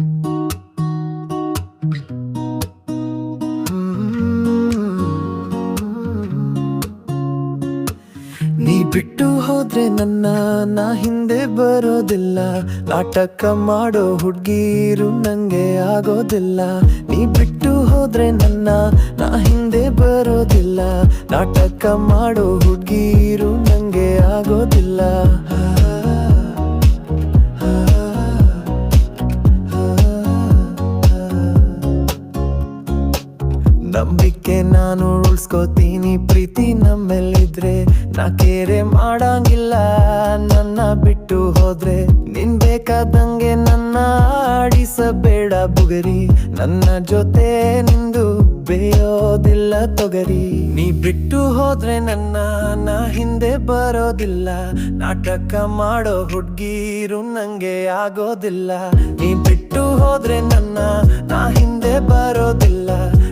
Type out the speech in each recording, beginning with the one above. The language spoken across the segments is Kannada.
ನೀ ಬಿಟ್ಟು ಹೋದ್ರೆ ನನ್ನ, ನಾ ಹಿಂದೆ ಬರೋದಿಲ್ಲ. ನಾಟಕ ಮಾಡೋ ಹುಡ್ಗೀರು ನಂಗೆ ಆಗೋದಿಲ್ಲ. ನೀ ಬಿಟ್ಟು ಹೋದ್ರೆ ನನ್ನ, ನಾ ಹಿಂದೆ ಬರೋದಿಲ್ಲ. ನಾಟಕ ಮಾಡೋ ಹುಡ್ಗೀರು ನಂಗೆ ಆಗೋದಿಲ್ಲ. ನಾನು ಉಳ್ಸ್ಕೋತೀನಿ ಪ್ರೀತಿ ನಮ್ಮೆಲ್ಲಿದ್ರೆ? ನಾ ಕೇರೆ ಮಾಡಂಗಿಲ್ಲ, ನನ್ನ ಬಿಟ್ಟು ಹೋದ್ರೆ? ನಿನ್ ಬೇಕಾದಂಗೆ ನನ್ನ ಆಡಿಸಬೇಡ ಬುಗರಿ. ನನ್ನ ಜೊತೆ ನಿಂದು ಬೇಯೋದಿಲ್ಲ ತೊಗರಿ. ನೀ ಬಿಟ್ಟು ಹೋದ್ರೆ ನನ್ನ, ನಾ ಹಿಂದೆ ಬರೋದಿಲ್ಲ. ನಾಟಕ ಮಾಡೋ ಹುಡ್ಗೀರು ನಂಗೆ ಆಗೋದಿಲ್ಲ. ನೀ ಬಿಟ್ಟು ಹೋದ್ರೆ ನನ್ನ, ನಾ ಹಿಂದೆ ಬರೋದಿಲ್ಲ.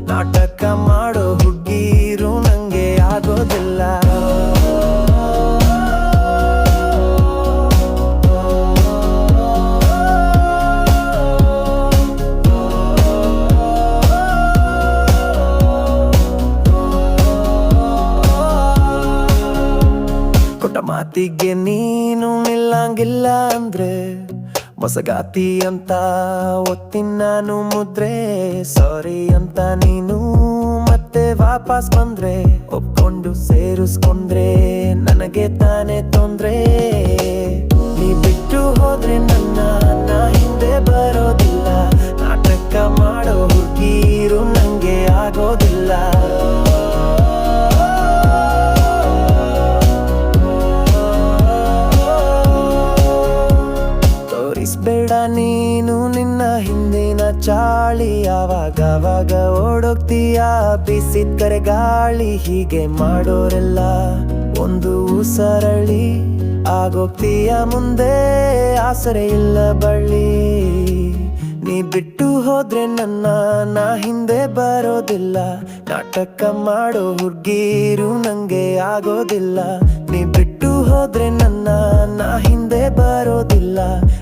ನಾಟಕ ಮಾಡೋ ಹುಡ್ಗೀರು ನಂಗೆ ಆಗೋದಿಲ್ಲ. ಕೊಟ್ಟ ಮಾತಿಗೆ ನೀನು ನಿಲ್ಲಂಗಿಲ್ಲ ಅಂದ್ರೆ ಮೊಸಗಾತಿ ಅಂತ ಒತ್ತಿನ ನಾನು ಮುದ್ರೆ. ಸಾರಿ ಅಂತ ನೀನು ಮತ್ತೆ ವಾಪಸ್ ಬಂದ್ರೆ. ಒಪ್ಕೊಂಡು ಸೇರಿಸ್ಕೊಂಡ್ರೆ ನನಗೆ ತಾನೇ ತೊಂದ್ರೆ. ನೀ ಬಿಟ್ಟು ಹೋದ್ರೆ ನನ್ನ, ನಾ ಹಿಂದೆ ಬರೋದಿಲ್ಲ. ನಾಟಕ ಮಾಡೋ ಹುಡುಗೀರು ನಂಗೆ ಆಗೋದಿಲ್ಲ. ನೀನು ನಿನ್ನ ಹಿಂದಿನ ಚಾಳಿ ಯಾವಾಗವಾಗ ಓಡೋಗ್ತೀಯ? ಬಿಸಿದ್ದರೆ ಗಾಳಿ ಹೀಗೆ ಮಾಡೋರೆಲ್ಲ ಒಂದು ಸರಳಿ ಆಗೋಗ್ತೀಯ ಮುಂದೆ? ಆಸರೆ ಇಲ್ಲ ಬಳ್ಳಿ. ನೀ ಬಿಟ್ಟು ಹೋದ್ರೆ ನನ್ನ, ನಾ ಹಿಂದೆ ಬರೋದಿಲ್ಲ. ನಾಟಕ ಮಾಡೋ ಹುಡ್ಗೀರು ನಂಗೆ ಆಗೋದಿಲ್ಲ. ನೀ ಬಿಟ್ಟು ಹೋದ್ರೆ ನನ್ನ, ನಾ ಹಿಂದೆ ಬರೋದಿಲ್ಲ.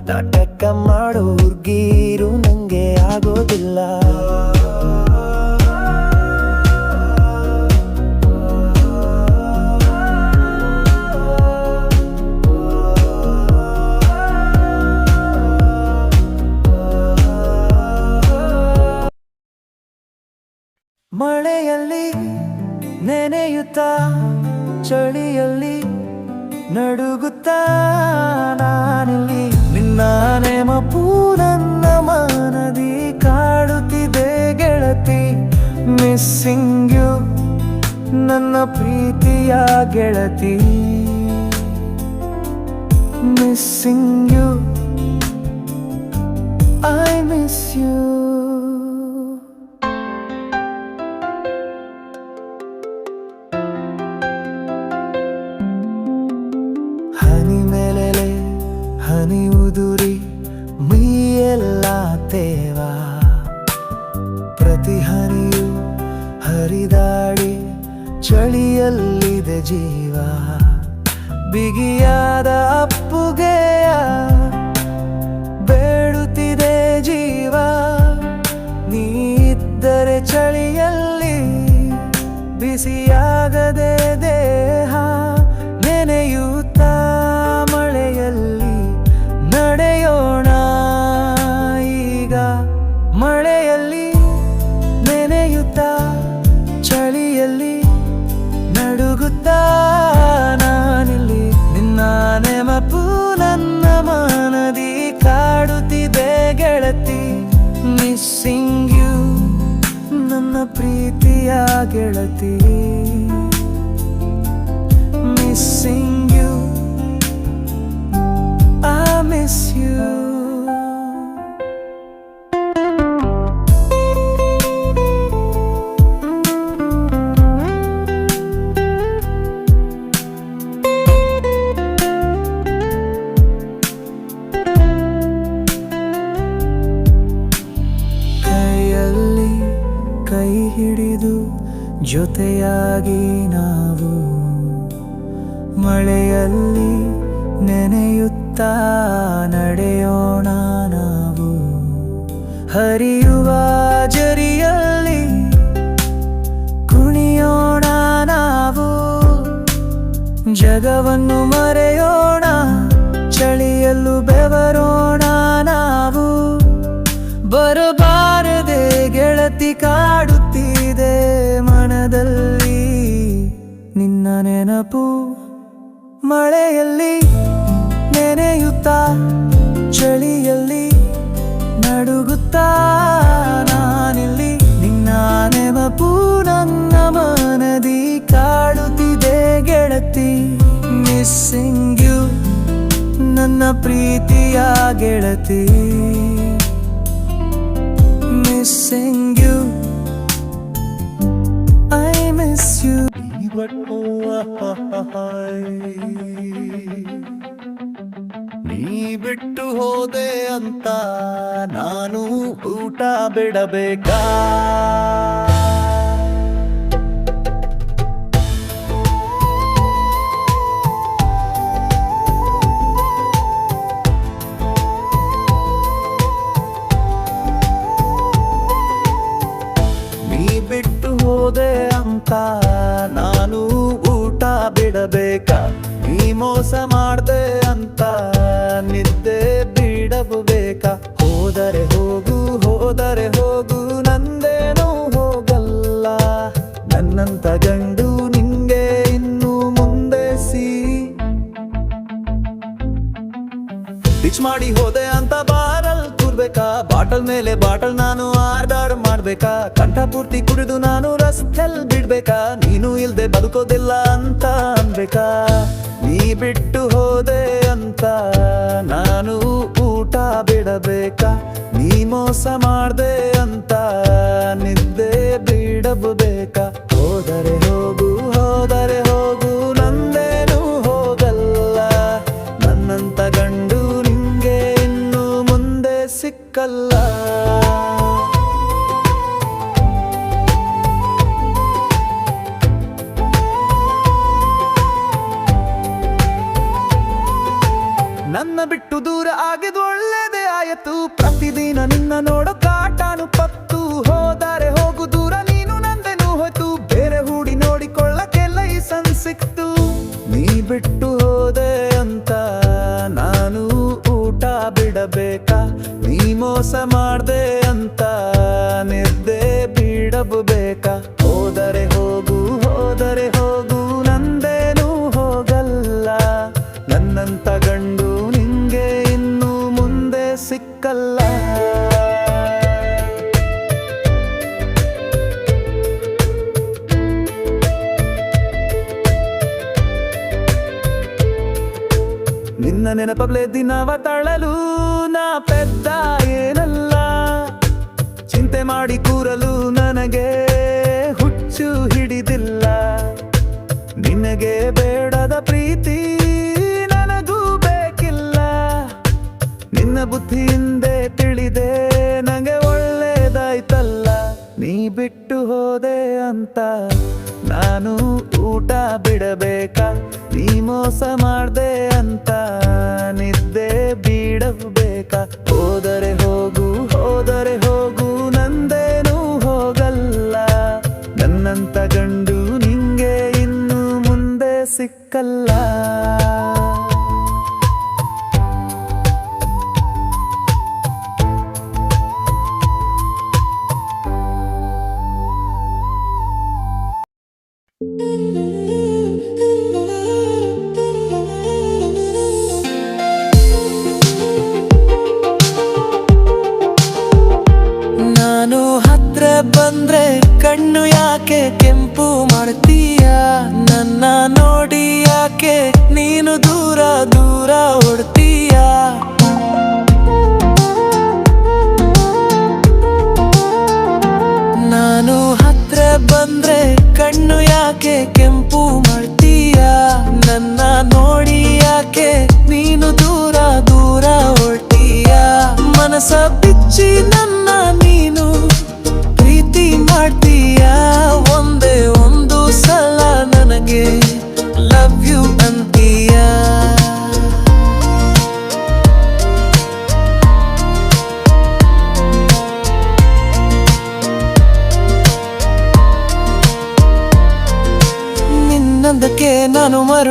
ನಾಟಕ ಮಾಡೋ ಹುರ್ಗೀರು ನಂಗೆ ಆಗೋದಿಲ್ಲ. ಮಳೆಯಲ್ಲಿ ನೆನೆಯುತ್ತಾ ಚಳಿಯಲ್ಲಿ ನಡುಗುತ್ತಾ ನಾನಿಲ್ಲಿ ನಿನ್ನ ನೆನಪು ನನ್ನ ಮನದಿ ಕಾಡುತ್ತಿದೆ ಗೆಳತಿ. ಮಿಸ್ಸಿಂಗ್ ಯು ನನ್ನ ಪ್ರೀತಿಯ ಗೆಳತಿ. Missing you I miss you ಬಿಸಿಯಾಗದೆ ದೇಹ ನೆನೆಯುತ್ತ ಮಳೆಯಲ್ಲಿ ನಡೆಯೋಣ. ಈಗ ಮಳೆಯಲ್ಲಿ ನೆನೆಯುತ್ತ ಚಳಿಯಲ್ಲಿ ನಡುಗುತ್ತ ನಾನಿಲ್ಲಿ ನಿನ್ನ ನೆನಪು ನನ್ನ ಮನದಿ ಕಾಡುತ್ತಿದೆ ಗೆಳತಿ. ಮಿಸ್ಸಿಂಗ್ ಯು ನನ್ನ ಪ್ರೀತಿಯ ಗೆಳತಿ. ಹಿಡಿದು ಜೊತೆಯಾಗಿ ನಾವು ಮಳೆಯಲ್ಲಿ ನೆನೆಯುತ್ತಾ ನಡೆಯೋಣ ನಾವು. ಹರಿಯುವ ಜರಿಯಲ್ಲಿ ಕುಣಿಯೋಣ ನಾವು. ಜಗವನ್ನು ಮರೆಯೋಣ, ಚಳಿಯಲ್ಲೂ ಬೆವರೋಣ ನಾವು. ಬರಬಾರದೆ ಗೆಳತಿ ಕಾಡುತ್ತಿದೆ ನೆನಪು ಮಳೆಯಲ್ಲಿ ನೆನೆಯುತ್ತಾ ಚಳಿಯಲ್ಲಿ ನಡುಗುತ್ತಾ ನಾನಿಲ್ಲಿ ನಿನ್ನ ನೆನಪು ನನ್ನ ಮನದಿ ಕಾಡುತ್ತಿದೆ ಗೆಳತಿ. ಮಿಸ್ಸಿಂಗ್ ಯು ನನ್ನ ಪ್ರೀತಿಯ ಗೆಳತಿ. Missing you I miss you ನೀ ಬಿಟ್ಟು ಹೋದೆ ಅಂತ ನಾನು ಊಟ ಬಿಡಬೇಕಾ? ನೀ ಬಿಟ್ಟು ಹೋದೆ ಅಂತ ಬಿಡಬೇಕಾ? ಈ ಮೋಸ ಮಾಡ್ದೆ ಅಂತ ನಿದ್ದೆ ಬಿಡಬೇಕಾ ಹೋದರೆ ಹೋಗು ಹೋದರೆ ಹೋಗು, ನಂದೇನೂ ಹೋಗಲ್ಲ. ನನ್ನಂತ ಗಂಡು ನಿಂಗೆ ಇನ್ನು ಮುಂದೆ ಸಿ. ಮಾಡಿ ಹೋದೆ ಅಂತ ಬಾರಲ್ ಕೂರ್ಬೇಕಾ? ಬಾಟಲ್ ಮೇಲೆ ಬಾಟಲ್ ನಾನು ಮಾಡ್ಬೇಕಾ ಕಂಠ ಪೂರ್ತಿ ಕುಡಿದು ನಾನು ರಸ್ತೆಲ್ ಬಿಡ್ಬೇಕಾ? ನೀನು ಇಲ್ದೆ ಬದುಕೋದಿಲ್ಲ ಅಂತ ಅನ್ಬೇಕಾ ನೀ ಬಿಟ್ಟು ಹೋದೆ ಅಂತ ನಾನು ಊಟ ಬಿಡಬೇಕಾ? ನೀ ಮೋಸ ಮಾಡ್ದೆ ಅಂತ ನಿದ್ದೆ ಬಿಡಬೇಕಾ ಹೋದರೆ ಹೋಗು ಹೋದರೆ ಹೋಗು, ನಂದೇನು ಹೋಗಲ್ಲ. ನನ್ನಂತ ಗಂಡು ನಿಂಗೆ ಇನ್ನು ಮುಂದೆ ಸಿಕ್ಕಲ್ಲ. ನನ್ನ ಬಿಟ್ಟು ದೂರ ಆಗಿದ್ ಒಳ್ಳೇದೇ ಆಯಿತು ಪ್ರತಿದಿನ ನಿನ್ನ ನೋಡೋ ಕಾಟಾನು ಪತ್ತು. ಹೋದರೆ ಹೋಗು ದೂರ ನೀನು ನಂದೆನು ಹೋಯ್ತು. ಬೇರೆ ಹೂಡಿ ನೋಡಿಕೊಳ್ಳಕ್ಕೆ ಲೈಸನ್ ಸಿಕ್ತು ನೀ ಬಿಟ್ಟು ಹೋದೆ ಅಂತ ನಾನು ಊಟ ಬಿಡಬೇಕಾ? ನೀ ಮೋಸ ಮಾಡ್ದೆ ನೆನಪಬ್ಲೆ ದಿನವ ತಳಲು ನಾ ಪೆದ್ದ ಏನಲ್ಲ. ಚಿಂತೆ ಮಾಡಿ ಕೂರಲು ನನಗೆ ಹುಚ್ಚು ಹಿಡಿದಿಲ್ಲ. ನಿನಗೆ ಬೇಡದ ಪ್ರೀತಿ ನನಗೂ ಬೇಕಿಲ್ಲ. ನಿನ್ನ ಬುದ್ಧಿಯಿಂದ ತಿಳಿದೆ ನನಗೆ ಒಳ್ಳೇದಾಯ್ತಲ್ಲ. ನೀ ಬಿಟ್ಟು ಹೋದೆ ಅಂತ ನಾನು ಊಟ ಬಿಡಬೇಕಾ? ನೀ ಮೋಸ ಮಾಡ್ದೆ ಕೆಂಪು ಮಾಡ್ತೀಯ? ನನ್ನ ನೋಡಿ ಯಾಕೆ ನೀನು ದೂರ ದೂರ ಓಡ್ತೀಯ? ನಾನು ಹತ್ರ ಬಂದ್ರೆ ಕಣ್ಣು ಯಾಕೆ ಕೆಂಪು ಮಾಡ್ತೀಯ? ನನ್ನ ನೋಡಿ ಯಾಕೆ ನೀನು ದೂರ ದೂರ ಹೊಡ್ತೀಯ ಮನಸ ಬಿಚ್ಚಿ ನನ್ನ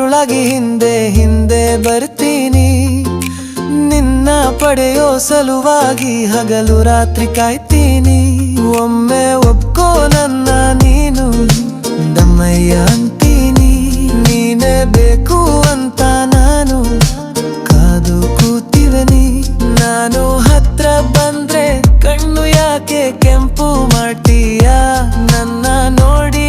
ಮರಳುಳಗಿ ಹಿಂದೆ ಹಿಂದೆ ಬರ್ತೀನಿ. ನಿನ್ನ ಪಡೆಯೋ ಸಲುವಾಗಿ ಹಗಲು ರಾತ್ರಿ ಕಾಯ್ತೀನಿ. ಒಮ್ಮೆ ಒಪ್ಕೋ ನನ್ನ ನೀನು, ದಮ್ಮಯ್ಯ ಅಂತೀನಿ. ನೀನೇ ಬೇಕು ಅಂತ ನಾನು, ಕಾದು ಕೂತಿವನಿ. ನಾನು ಹತ್ರ ಬಂದ್ರೆ ಕಣ್ಣು ಯಾಕೆ ಕೆಂಪು ಮಾಡ್ತೀಯ? ನನ್ನ ನೋಡಿ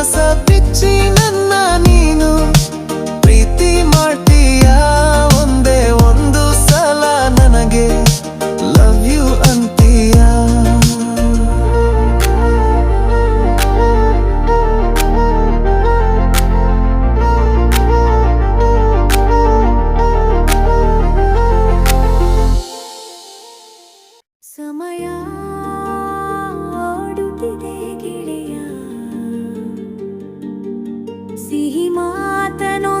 ಮನಸ ಬಿಚ್ಚಿ ಸಿಹಿ ಮಾತನು